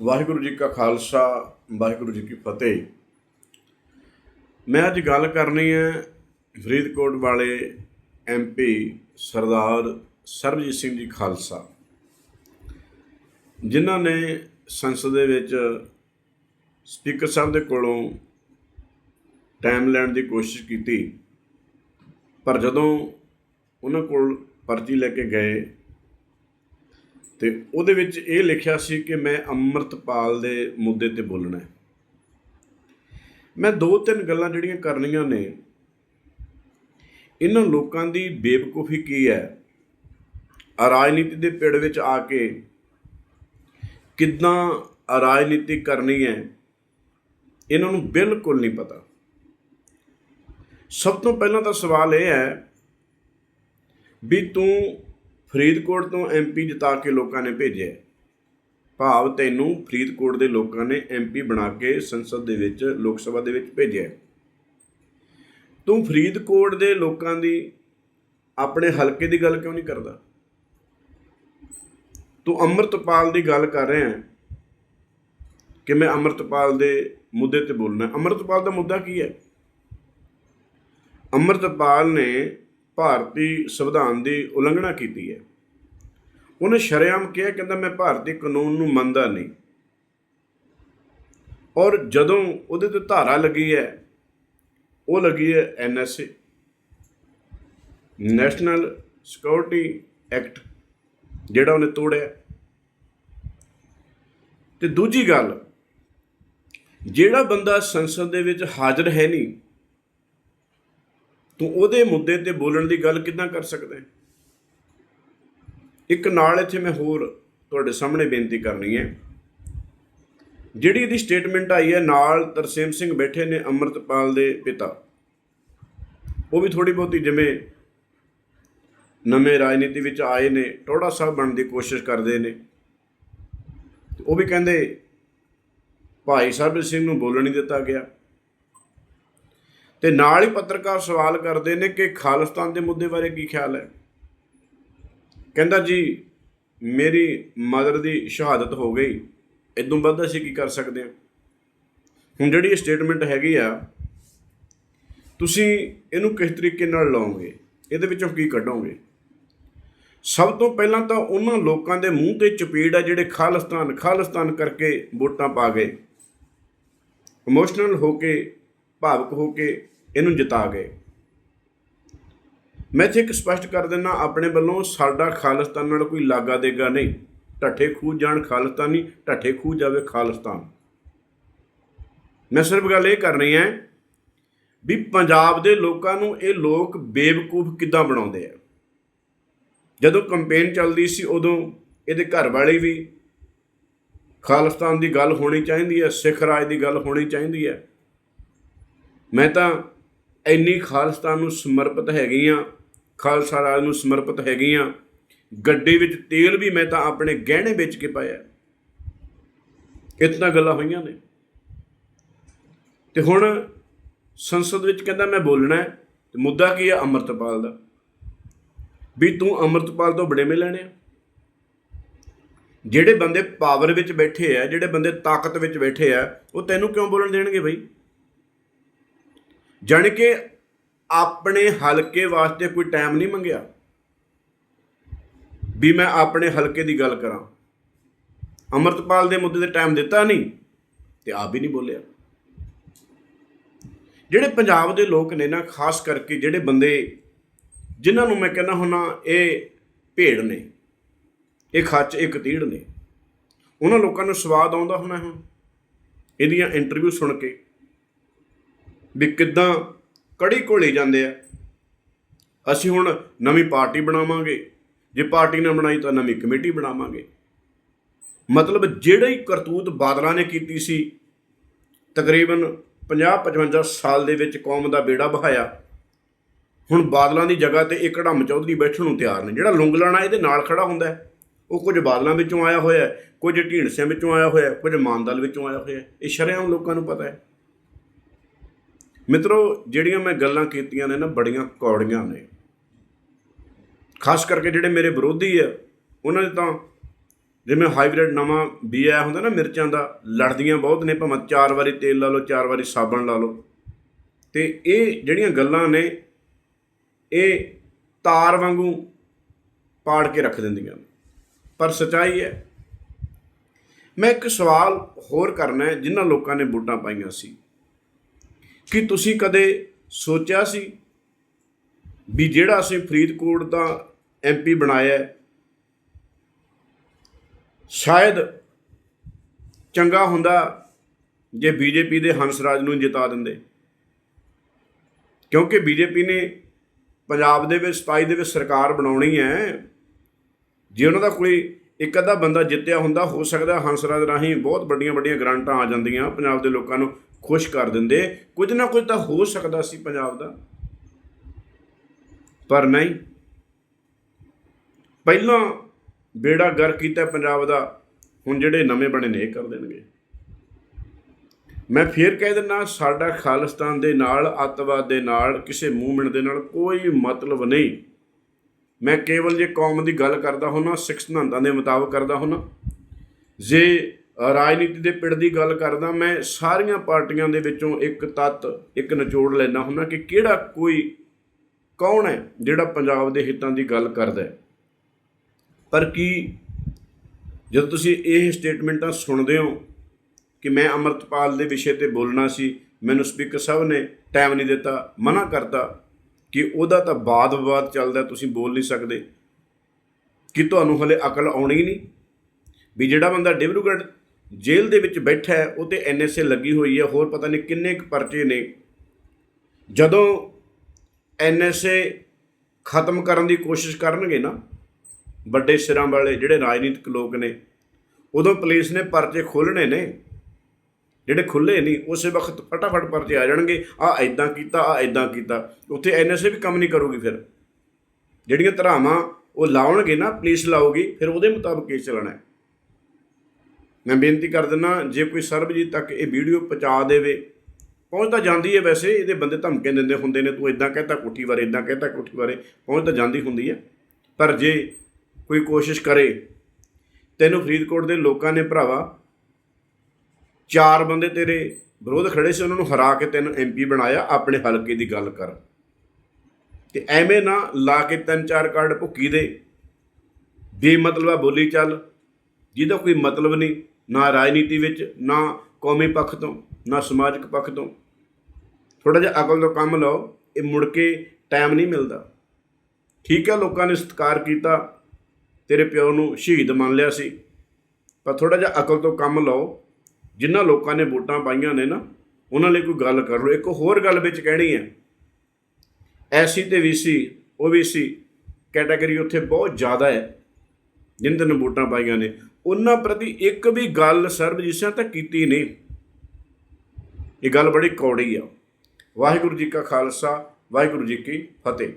ਵਾਹਿਗੁਰੂ ਜੀ ਕਾ ਖਾਲਸਾ, ਵਾਹਿਗੁਰੂ ਜੀ ਕੀ ਫਤਿਹ। ਮੈਂ ਅੱਜ ਗੱਲ ਕਰਨੀ ਹੈ ਫਰੀਦਕੋਟ ਵਾਲੇ ਐਮਪੀ ਸਰਦਾਰ ਸਰਬਜੀਤ ਸਿੰਘ ਜੀ ਖਾਲਸਾ, ਜਿਨ੍ਹਾਂ ਨੇ ਸੰਸਦ ਦੇ ਵਿੱਚ ਸਪੀਕਰ ਸਾਹਿਬ ਦੇ ਕੋਲੋਂ ਟਾਈਮ ਲੈਣ ਦੀ ਕੋਸ਼ਿਸ਼ ਕੀਤੀ। ਪਰ ਜਦੋਂ ਉਹਨਾਂ ਕੋਲ ਪਰਚੀ ਲੈ ਕੇ ਗਏ ਤੇ ਉਹਦੇ ਵਿੱਚ ਇਹ ਲਿਖਿਆ ਸੀ ਕਿ ਮੈਂ ਅੰਮ੍ਰਿਤਪਾਲ ਦੇ ਮੁੱਦੇ ਤੇ ਬੋਲਣਾ ਹੈ। ਮੈਂ ਦੋ ਤਿੰਨ ਗੱਲਾਂ ਜਿਹੜੀਆਂ ਕਰਨੀਆਂ ਨੇ, ਇਹਨਾਂ ਲੋਕਾਂ ਦੀ ਬੇਵਕੂਫੀ ਕੀ ਹੈ? ਰਾਜਨੀਤੀ ਦੇ ਪਿੜ ਵਿੱਚ ਆ ਕੇ ਕਿੱਦਾਂ ਰਾਜਨੀਤੀ ਕਰਨੀ ਹੈ, ਇਹਨਾਂ ਨੂੰ ਬਿਲਕੁਲ ਨਹੀਂ ਪਤਾ। ਸਭ ਤੋਂ ਪਹਿਲਾਂ ਤਾਂ ਸਵਾਲ ਇਹ ਹੈ ਵੀ ਤੂੰ ਫਰੀਦਕੋਟ ਤੋਂ ਐਮਪੀ ਜਿਤਾ ਕੇ ਲੋਕਾਂ ਨੇ ਭੇਜਿਆ ਭਾਵ ਤੈਨੂੰ ਫਰੀਦਕੋਟ ਦੇ ਲੋਕਾਂ ਨੇ ਐਮਪੀ ਬਣਾ ਕੇ ਸੰਸਦ ਦੇ ਵਿੱਚ, ਲੋਕ ਸਭਾ ਦੇ ਵਿੱਚ ਭੇਜਿਆ ਤੂੰ ਫਰੀਦਕੋਟ ਦੇ ਲੋਕਾਂ ਦੀ ਆਪਣੇ ਹਲਕੇ ਦੀ ਗੱਲ ਕਿਉਂ ਨਹੀਂ ਕਰਦਾ? ਤੂੰ ਅੰਮ੍ਰਿਤਪਾਲ ਦੀ ਗੱਲ ਕਰ ਰਿਹਾ ਹੈ ਕਿ ਮੈਂ ਅੰਮ੍ਰਿਤਪਾਲ ਦੇ ਮੁੱਦੇ ਤੇ ਬੋਲਣਾ ਅੰਮ੍ਰਿਤਪਾਲ ਦਾ ਮੁੱਦਾ ਕੀ ਹੈ? ਅੰਮ੍ਰਿਤਪਾਲ ਨੇ ਭਾਰਤੀ ਸੰਵਿਧਾਨ ਦੀ ਉਲੰਘਣਾ ਕੀਤੀ ਹੈ। ਉਹਨੇ ਸ਼ਰੇਆਮ ਕਿਹਾ, ਕਹਿੰਦਾ, ਮੈਂ ਭਾਰਤੀ ਕਾਨੂੰਨ ਨੂੰ ਮੰਨਦਾ ਨਹੀਂ। ਔਰ ਜਦੋਂ ਉਹਦੇ ਤੇ ਧਾਰਾ ਲੱਗੀ ਹੈ, ਉਹ ਲੱਗੀ ਹੈ ਐਨਐਸਏ ਨੈਸ਼ਨਲ ਸਿਕਿਉਰਿਟੀ ਐਕਟ, ਜਿਹੜਾ ਉਹਨੇ ਤੋੜਿਆ। ਤੇ ਦੂਜੀ ਗੱਲ, ਜਿਹੜਾ ਬੰਦਾ ਸੰਸਦ ਦੇ ਵਿੱਚ ਹਾਜ਼ਰ ਹੈ ਨਹੀਂ ਤੂੰ ਉਹਦੇ ਮੁੱਦੇ ਤੇ ਬੋਲਣ ਦੀ ਗੱਲ ਕਿੱਦਾਂ ਕਰ ਸਕਦਾ ਹੈ? ਇੱਕ ਨਾਲ ਇੱਥੇ ਮੈਂ ਹੋਰ ਤੁਹਾਡੇ ਸਾਹਮਣੇ ਬੇਨਤੀ ਕਰਨੀ ਹੈ। ਜਿਹੜੀ ਇਹਦੀ ਸਟੇਟਮੈਂਟ ਆਈ ਹੈ, ਨਾਲ ਤਰਸੇਮ ਸਿੰਘ ਬੈਠੇ ਨੇ ਅੰਮ੍ਰਿਤਪਾਲ ਦੇ ਪਿਤਾ। ਉਹ ਵੀ ਥੋੜੀ ਬਹੁਤੀ ਜਿਵੇਂ ਨਵੇਂ ਰਾਜਨੀਤੀ ਵਿੱਚ ਆਏ ਨੇ ਟੋੜਾ ਸਾਹਿਬ ਬਣਨ ਦੀ ਕੋਸ਼ਿਸ਼ ਕਰਦੇ ਨੇ। ਉਹ ਵੀ ਕਹਿੰਦੇ, ਭਾਈ ਸਾਹਿਬ ਸਿੰਘ ਨੂੰ ਬੋਲਣ ਨਹੀਂ ਦਿੱਤਾ ਗਿਆ। ਤੇ ਨਾਲ ਹੀ ਪੱਤਰਕਾਰ ਸਵਾਲ ਕਰਦੇ ਨੇ ਕਿ ਖਾਲਿਸਤਾਨ ਦੇ ਮੁੱਦੇ ਬਾਰੇ ਕੀ ਖਿਆਲ ਹੈ? ਕਹਿੰਦਾ ਜੀ, ਮੇਰੀ ਮਦਰ ਦੀ ਸ਼ਹਾਦਤ ਹੋ ਗਈ। ਇਦੋਂ ਵੱਧ ਅਸੀਂ ਕੀ ਕਰ ਸਕਦੇ ਹਾਂ? ਹੁਣ ਜਿਹੜੀ ਇਹ ਸਟੇਟਮੈਂਟ ਹੈਗੀ ਆ, ਤੁਸੀਂ ਇਹਨੂੰ ਕਿਸ ਤਰੀਕੇ ਨਾਲ ਲਾਓਗੇ? ਇਹਦੇ ਵਿੱਚੋਂ ਕੀ ਕੱਢੋਗੇ? ਸਭ ਤੋਂ ਪਹਿਲਾਂ ਤਾਂ ਉਹਨਾਂ ਲੋਕਾਂ ਦੇ ਮੂੰਹ ਤੇ ਚਪੇੜ ਆ ਜਿਹੜੇ ਖਾਲਿਸਤਾਨ ਖਾਲਿਸਤਾਨ ਕਰਕੇ ਵੋਟਾਂ ਪਾ ਗਏ। ਇਮੋਸ਼ਨਲ ਹੋ ਕੇ ਭਾਵਕ ਹੋ ਕੇ ਇਹਨੂੰ ਜਿਤਾ ਗਏ। ਮੈਂ ਇੱਥੇ ਇੱਕ ਸਪਸ਼ਟ ਕਰ ਦਿੰਦਾ, ਆਪਣੇ ਵੱਲੋਂ ਸਾਡਾ ਖਾਲਿਸਤਾਨ ਨਾਲ ਕੋਈ ਲਾਗਾ ਦੇਗਾ ਨਹੀਂ। ਢੱਠੇ ਖੂਹ ਜਾਣ ਖਾਲਿਸਤਾਨੀ, ਢੱਠੇ ਖੂਹ ਜਾਵੇ ਖਾਲਿਸਤਾਨ। ਮੈਂ ਸਿਰਫ ਗੱਲ ਇਹ ਕਰਨੀ ਹੈ ਵੀ ਪੰਜਾਬ ਦੇ ਲੋਕਾਂ ਨੂੰ ਇਹ ਲੋਕ ਬੇਵਕੂਫ ਕਿੱਦਾਂ ਬਣਾਉਂਦੇ ਆ? ਜਦੋਂ ਕੰਪੇਨ ਚੱਲਦੀ ਸੀ, ਉਦੋਂ ਇਹਦੇ ਘਰ ਵਾਲੇ ਵੀ ਖਾਲਿਸਤਾਨ ਦੀ ਗੱਲ ਹੋਣੀ ਚਾਹੀਦੀ ਹੈ, ਸਿੱਖ ਰਾਜ ਦੀ ਗੱਲ ਹੋਣੀ ਚਾਹੀਦੀ ਹੈ। ਮੈਂ ਤਾਂ ਇੰਨੀ ਖਾਲਿਸਤਾਨ ਨੂੰ ਸਮਰਪਿਤ ਹੈਗੀ ਆ ਖਾਲਸਾ ਰਾਜ ਨੂੰ ਸਮਰਪਿਤ ਹੈਗੀ ਆ ਗੱਡੀ ਵਿੱਚ ਤੇਲ ਵੀ ਮੈਂ ਤਾਂ ਆਪਣੇ ਗਹਿਣੇ ਵੇਚ ਕੇ ਪਾਇਆ ਇਤਨਾ ਗੱਲਾਂ ਹੋਈਆਂ ਨੇ। ਤੇ ਹੁਣ ਸੰਸਦ ਵਿੱਚ ਕਹਿੰਦਾ ਮੈਂ ਬੋਲਣਾ ਹੈ, ਤੇ ਮੁੱਦਾ ਕੀ ਹੈ? ਅੰਮ੍ਰਿਤਪਾਲ ਦਾ। ਵੀ ਤੂੰ ਅੰਮ੍ਰਿਤਪਾਲ ਤੋਂ ਬੜੇਵੇਂ ਲੈਣੇ ਆ। ਜਿਹੜੇ ਬੰਦੇ ਪਾਵਰ ਵਿੱਚ ਬੈਠੇ ਆ, ਜਿਹੜੇ ਬੰਦੇ ਤਾਕਤ ਵਿੱਚ ਬੈਠੇ ਆ, ਉਹ ਤੈਨੂੰ ਕਿਉਂ ਬੋਲਣ ਦੇਣਗੇ ਬਈ? ਜਾਣੀ ਕਿ ਆਪਣੇ ਹਲਕੇ ਵਾਸਤੇ ਕੋਈ ਟਾਈਮ ਨਹੀਂ ਮੰਗਿਆ। ਵੀ ਮੈਂ ਆਪਣੇ ਹਲਕੇ ਦੀ ਗੱਲ ਕਰਾਂ। ਅਮਰਤਪਾਲ ਦੇ ਮੁੱਦੇ ਤੇ ਟਾਈਮ ਦਿੱਤਾ ਨਹੀਂ ਤੇ ਆਪ ਵੀ ਨਹੀਂ ਬੋਲਿਆ। ਜਿਹੜੇ ਪੰਜਾਬ ਦੇ ਲੋਕ ਨੇ ਨਾ, ਖਾਸ ਕਰਕੇ ਜਿਹੜੇ ਬੰਦੇ ਜਿਨ੍ਹਾਂ ਨੂੰ ਮੈਂ ਕਹਿੰਦਾ ਹੁੰਨਾ, ਇਹ ਭੇੜ ਨੇ, ਇਹ ਖੱਚ, ਇਹ ਕਤੀੜ ਨੇ, ਉਹਨਾਂ ਲੋਕਾਂ ਨੂੰ ਸਵਾਦ ਆਉਂਦਾ ਹੋਣਾ ਹੁਣ। ਇਹਦੀਆਂ ਇੰਟਰਵਿਊ ਸੁਣ ਕੇ। ਵੀ ਕਿੱਦਾਂ ਕੜੀ ਘੋਲੇ ਜਾਂਦੇ ਆ। ਅਸੀਂ ਹੁਣ ਨਵੀਂ ਪਾਰਟੀ ਬਣਾਵਾਂਗੇ। ਜੇ ਪਾਰਟੀ ਨਾ ਬਣਾਈ ਤਾਂ ਨਵੀਂ ਕਮੇਟੀ ਬਣਾਵਾਂਗੇ। ਮਤਲਬ ਜਿਹੜੇ ਕਰਤੂਤ ਬਾਦਲਾਂ ਨੇ ਕੀਤੀ ਸੀ, ਤਕਰੀਬਨ 50-55 ਸਾਲ ਦੇ ਵਿੱਚ ਕੌਮ ਦਾ ਬੇੜਾ ਬਹਾਇਆ ਹੁਣ ਬਾਦਲਾਂ ਦੀ ਜਗ੍ਹਾ ਤੇ ਇੱਕ ਢੰਮ ਚੌਧਰੀ ਬੈਠਣ ਨੂੰ ਤਿਆਰ ਨੇ। ਜਿਹੜਾ ਲੁੰਗਲਾਣਾ ਇਹਦੇ ਨਾਲ ਖੜਾ ਹੁੰਦਾ ਉਹ ਕੁਝ ਬਾਦਲਾਂ ਵਿੱਚੋਂ ਆਇਆ ਹੋਇਆ ਕੁਝ ਢੀਂਡਸਿਆਂ ਵਿੱਚੋਂ ਆਇਆ ਹੋਇਆ ਕੁਝ ਮਾਨਦਲ ਵਿੱਚੋਂ ਆਇਆ ਹੋਇਆ ਇਹ ਸ਼ਰੇਆਮ ਲੋਕਾਂ ਨੂੰ ਪਤਾ ਹੈ। ਮਿੱਤਰੋ, ਜਿਹੜੀਆਂ ਮੈਂ ਗੱਲਾਂ ਕੀਤੀਆਂ ਨੇ ਨਾ, ਬੜੀਆਂ ਕੌੜੀਆਂ ਨੇ। ਖਾਸ ਕਰਕੇ ਜਿਹੜੇ ਮੇਰੇ ਵਿਰੋਧੀ ਆ, ਉਹਨਾਂ ਦੇ ਤਾਂ ਜਿਵੇਂ ਹਾਈਬ੍ਰਿਡ ਨਵਾਂ ਬੀ ਆਇਆ ਹੁੰਦਾ ਨਾ, ਮਿਰਚਾਂ ਦਾ, ਲੜਦੀਆਂ ਬਹੁਤ ਨੇ, ਭਾਵੇਂ ਚਾਰ ਵਾਰੀ ਤੇਲ ਲਾ ਲਓ, ਚਾਰ ਵਾਰੀ ਸਾਬਣ ਲਾ ਲਓ। ਤੇ ਇਹ ਜਿਹੜੀਆਂ ਗੱਲਾਂ ਨੇ, ਇਹ ਤਾਰ ਵਾਂਗੂ ਪਾੜ ਕੇ ਰੱਖ ਦਿੰਦੀਆਂ ਪਰ ਸਚਾਈ ਹੈ, ਮੈਂ ਇੱਕ ਸਵਾਲ ਹੋਰ ਕਰਨਾ ਹੈ, ਜਿਨ੍ਹਾਂ ਲੋਕਾਂ ਨੇ ਵੋਟਾਂ ਪਾਈਆਂ ਸੀ। ਕਿ ਤੁਸੀਂ ਕਦੇ ਸੋਚਿਆ ਸੀ ਵੀ ਜਿਹੜਾ ਅਸੀਂ ਫਰੀਦਕੋਟ ਦਾ ਐਮਪੀ ਬਣਾਇਆ ਸ਼ਾਇਦ ਚੰਗਾ ਹੁੰਦਾ ਜੇ ਬੀਜੇਪੀ ਦੇ ਹੰਸਰਾਜ ਨੂੰ ਜਿਤਾ ਦਿੰਦੇ? ਕਿਉਂਕਿ ਬੀਜੇਪੀ ਨੇ ਪੰਜਾਬ ਦੇ ਵਿੱਚ 27 ਦੇ ਵਿੱਚ ਸਰਕਾਰ ਬਣਾਉਣੀ ਹੈ। ਜੇ ਉਹਨਾਂ ਦਾ ਕੋਈ ਇੱਕ ਅੱਧਾ ਬੰਦਾ ਜਿੱਤਿਆ ਹੁੰਦਾ, ਹੋ ਸਕਦਾ ਹੰਸਰਾਜ ਰਾਹੀਂ ਬਹੁਤ ਵੱਡੀਆਂ ਵੱਡੀਆਂ ਗ੍ਰਾਂਟਾਂ ਆ ਜਾਂਦੀਆਂ ਪੰਜਾਬ ਦੇ ਲੋਕਾਂ ਨੂੰ। ਖੁਸ਼ ਕਰ ਦਿੰਦੇ। ਕੁਝ ਨਾ ਕੁਝ ਤਾਂ ਹੋ ਸਕਦਾ ਸੀ ਪੰਜਾਬ ਦਾ। ਪਰ ਨਹੀਂ। ਪਹਿਲਾਂ ਬੇੜਾ ਗਰ ਕੀਤਾ ਪੰਜਾਬ ਦਾ, ਹੁਣ ਜਿਹੜੇ ਨਵੇਂ ਬਣੇ ਨੇ, ਇਹ ਕਰ ਦੇਣਗੇ। ਮੈਂ ਫੇਰ ਕਹਿ ਦਿੰਦਾ, ਸਾਡਾ ਖਾਲਿਸਤਾਨ ਦੇ ਨਾਲ, ਅੱਤਵਾਦ ਦੇ ਨਾਲ, ਕਿਸੇ ਮੂਵਮੈਂਟ ਦੇ ਨਾਲ ਕੋਈ ਮਤਲਬ ਨਹੀਂ। ਮੈਂ ਕੇਵਲ ਜੇ ਕੌਮ ਦੀ ਗੱਲ ਕਰਦਾ ਹੁੰਨਾ, ਸਿੱਖ ਸਿਧਾਂਤਾਂ ਦੇ ਮੁਤਾਬਕ ਕਰਦਾ ਹੁੰਨਾ। ਜੇ ਰਾਜਨੀਤੀ ਦੇ ਪਿੜ ਦੀ ਗੱਲ ਕਰਦਾ, ਮੈਂ ਸਾਰੀਆਂ ਪਾਰਟੀਆਂ ਦੇ ਵਿੱਚੋਂ ਇੱਕ ਤੱਤ, ਇੱਕ ਨਿਚੋੜ ਲੈਣਾ ਹੁੰਦਾ ਕਿ ਕਿਹੜਾ ਕੋਈ ਕੌਣ ਹੈ ਜਿਹੜਾ ਪੰਜਾਬ ਦੇ ਹਿੱਤਾਂ ਦੀ ਗੱਲ ਕਰਦਾ ਹੈ। ਪਰ ਕੀ ਜਦੋਂ ਤੁਸੀਂ ਇਹ ਸਟੇਟਮੈਂਟਾਂ ਸੁਣਦੇ ਹੋ ਕਿ ਮੈਂ ਅਮਰਤਪਾਲ ਦੇ ਵਿਸ਼ੇ ਤੇ ਬੋਲਣਾ ਸੀ, ਮੈਨੂੰ ਸਪੀਕਰ ਸਾਹਿਬ ਨੇ ਟਾਈਮ ਨਹੀਂ ਦਿੱਤਾ, ਮਨਾ ਕਰਤਾ ਕਿ ਉਹਦਾ ਤਾਂ ਬਾਦ ਵਿਵਾਦ ਚੱਲਦਾ, ਤੁਸੀਂ ਬੋਲ ਨਹੀਂ ਸਕਦੇ। ਕਿ ਤੁਹਾਨੂੰ ਹਲੇ ਅਕਲ ਆਉਣੀ ਨਹੀਂ? ਵੀ ਜਿਹੜਾ ਬੰਦਾ ਡਿਬਰੂਗੜ੍ਹ ਜੇਲ੍ਹ ਦੇ ਵਿੱਚ ਬੈਠਾ ਹੈ, ਉਹ ਤੇ ਐਨਐਸਏ ਲੱਗੀ ਹੋਈ ਹੈ, ਹੋਰ ਪਤਾ ਨਹੀਂ ਕਿੰਨੇ ਕੁ ਪਰਚੇ ਨੇ। ਜਦੋਂ ਐਨਐਸਏ ਖਤਮ ਕਰਨ ਦੀ ਕੋਸ਼ਿਸ਼ ਕਰਨਗੇ ਨਾ, ਵੱਡੇ ਸਿਰਾਂ ਵਾਲੇ ਜਿਹੜੇ ਰਾਜਨੀਤਿਕ ਲੋਕ ਨੇ, ਉਦੋਂ ਪੁਲਿਸ ਨੇ ਪਰਚੇ ਖੋਲਣੇ ਨੇ। ਜਿਹੜੇ ਖੁੱਲੇ ਨਹੀਂ, ਉਸੇ ਵਕਤ ਫਟਾਫਟ ਪਰਚੇ ਆ ਜਾਣਗੇ ਆ ਐਦਾਂ ਕੀਤਾ ਆ ਐਦਾਂ ਕੀਤਾ, ਉੱਥੇ ਐਨਐਸਏ ਵੀ ਕੰਮ ਨਹੀਂ ਕਰੂਗੀ ਫਿਰ। ਜਿਹੜੀਆਂ ਧਰਾਵਾਂ ਉਹ ਲਾਉਣਗੇ ਨਾ, ਪੁਲਿਸ ਲਾਊਗੀ, ਫਿਰ ਉਹਦੇ ਮੁਤਾਬਕ ਕੇਸ ਚੱਲਣਾ ਹੈ। ਮੈਂ ਬੇਨਤੀ ਕਰ ਦਿੰਦਾ, ਜੇ ਕੋਈ ਸਰਬਜੀਤ ਤੱਕ ਇਹ ਵੀਡੀਓ ਪਹੁੰਚਾ ਦੇਵੇ ਪਹੁੰਚ ਤਾਂ ਜਾਂਦੀ ਹੈ ਵੈਸੇ, ਇਹਦੇ ਬੰਦੇ ਧਮਕੀਆਂ ਦਿੰਦੇ ਹੁੰਦੇ ਨੇ, ਤੂੰ ਇਦਾਂ ਕਹਿਤਾ ਕੋਠੀ ਬਾਰੇ ਇਦਾਂ ਕਹਿਤਾ ਕੋਠੀ ਬਾਰੇ ਪਹੁੰਚ ਤਾਂ ਜਾਂਦੀ ਹੁੰਦੀ ਹੈ। ਪਰ ਜੇ ਕੋਈ ਕੋਸ਼ਿਸ਼ ਕਰੇ, ਤੈਨੂੰ ਫਰੀਦਕੋਟ ਦੇ ਲੋਕਾਂ ਨੇ ਭਰਾਵਾ, ਚਾਰ ਬੰਦੇ ਤੇਰੇ ਵਿਰੋਧ ਖੜੇ ਸੀ, ਉਹਨਾਂ ਨੂੰ ਹਰਾ ਕੇ ਤੈਨੂੰ ਐਮਪੀ ਬਣਾਇਆ, ਆਪਣੇ ਹਲਕੇ ਦੀ ਗੱਲ ਕਰ। ਤੇ ਐਵੇਂ ਨਾ ਲਾ ਕੇ ਤਿੰਨ ਚਾਰ ਕਾਰਡ ਭੁੱਕੀ ਦੇ, ਬੇਮਤਲਬਾ ਬੋਲੀ ਚੱਲ, ਜਿਹਦਾ ਕੋਈ ਮਤਲਬ ਨਹੀਂ ਨਾ ਰਾਜਨੀਤੀ ਵਿੱਚ, ਨਾ ਕੌਮੀ ਪੱਖ ਤੋਂ, ਨਾ ਸਮਾਜਿਕ ਪੱਖ ਤੋਂ। ਥੋੜਾ ਜਿਹਾ ਅਕਲ ਤੋਂ ਕੰਮ ਲਓ, ਇਹ ਮੁੜ ਕੇ ਟਾਈਮ ਨਹੀਂ ਮਿਲਦਾ। ਠੀਕ ਹੈ, ਲੋਕਾਂ ਨੇ ਸਤਿਕਾਰ ਕੀਤਾ, ਤੇਰੇ ਪਿਓ ਨੂੰ ਸ਼ਹੀਦ ਮੰਨ ਲਿਆ ਸੀ। ਪਰ ਥੋੜਾ ਜਿਹਾ ਅਕਲ ਤੋਂ ਕੰਮ ਲਓ ਜਿਨ੍ਹਾਂ ਲੋਕਾਂ ਨੇ ਵੋਟਾਂ ਪਾਈਆਂ ਨੇ ਨਾ, ਉਹਨਾਂ ਲਈ ਕੋਈ ਗੱਲ ਕਰ ਲਓ। ਇੱਕ ਹੋਰ ਗੱਲ ਵਿੱਚ ਕਹਿਣੀ ਹੈ, ਐਸੀ ਤੇ ਵੀਸੀ ਓਬੀਸੀ ਕੈਟਾਗਰੀ ਉੱਥੇ ਬਹੁਤ ਜ਼ਿਆਦਾ ਹੈ ਜਿਨ੍ਹਾਂ ਨੇ ਵੋਟਾਂ ਪਾਈਆਂ ਨੇ। ਉਹਨਾਂ ਪ੍ਰਤੀ ਇੱਕ ਵੀ ਗੱਲ ਸਰਬਜੀਤ ਸਿੰਘ ਤਾਂ ਕੀਤੀ ਨਹੀਂ। ਇਹ ਗੱਲ ਬੜੀ ਕੌੜੀ ਆ। ਵਾਹਿਗੁਰੂ ਜੀ ਕਾ ਖਾਲਸਾ, ਵਾਹਿਗੁਰੂ ਜੀ ਕੀ ਫਤਿਹ।